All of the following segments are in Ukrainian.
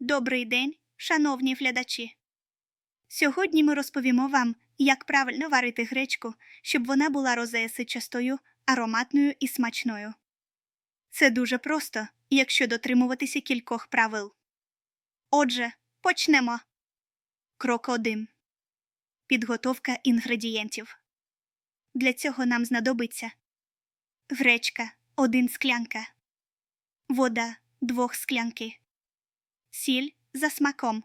Добрий день, шановні глядачі. Сьогодні ми розповімо вам, як правильно варити гречку, щоб вона була розеясичастою, ароматною і смачною. Це дуже просто, якщо дотримуватися кількох правил. Отже, почнемо. Крок 1. Підготовка інгредієнтів. Для цього нам знадобиться гречка 1 склянка, вода 2 склянки, сіль за смаком,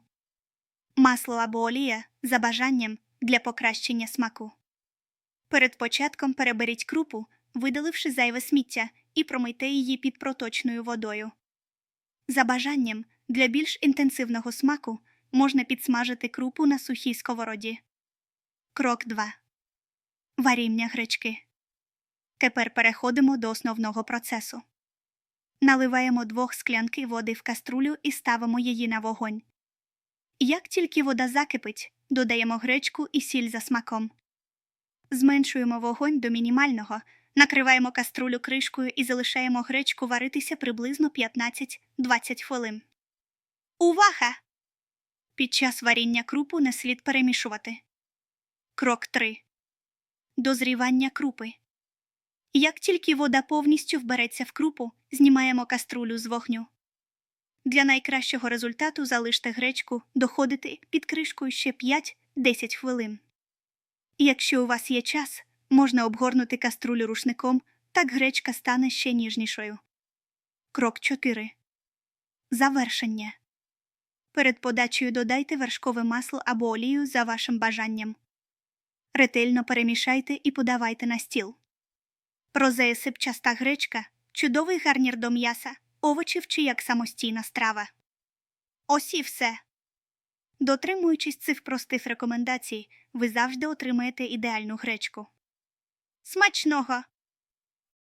масло або олія за бажанням для покращення смаку. Перед початком переберіть крупу, видаливши зайве сміття, і промийте її під проточною водою. За бажанням для більш інтенсивного смаку можна підсмажити крупу на сухій сковороді. Крок 2. Варіння гречки. Тепер переходимо до основного процесу. Наливаємо двох склянки води в каструлю і ставимо її на вогонь. Як тільки вода закипить, додаємо гречку і сіль за смаком. Зменшуємо вогонь до мінімального, накриваємо каструлю кришкою і залишаємо гречку варитися приблизно 15-20 хвилин. Увага! Під час варіння крупу не слід перемішувати. Крок 3. Дозрівання крупи. Як тільки вода повністю вбереться в крупу, знімаємо каструлю з вогню. Для найкращого результату залиште гречку доходити під кришкою ще 5-10 хвилин. Якщо у вас є час, можна обгорнути каструлю рушником, так гречка стане ще ніжнішою. Крок 4. Завершення. Перед подачею додайте вершкове масло або олію за вашим бажанням. Ретельно перемішайте і подавайте на стіл. Розея сипчаста гречка чудовий гарнір до м'яса, овочів чи як самостійна страва. Ось і все. Дотримуючись цих простих рекомендацій, ви завжди отримаєте ідеальну гречку. Смачного!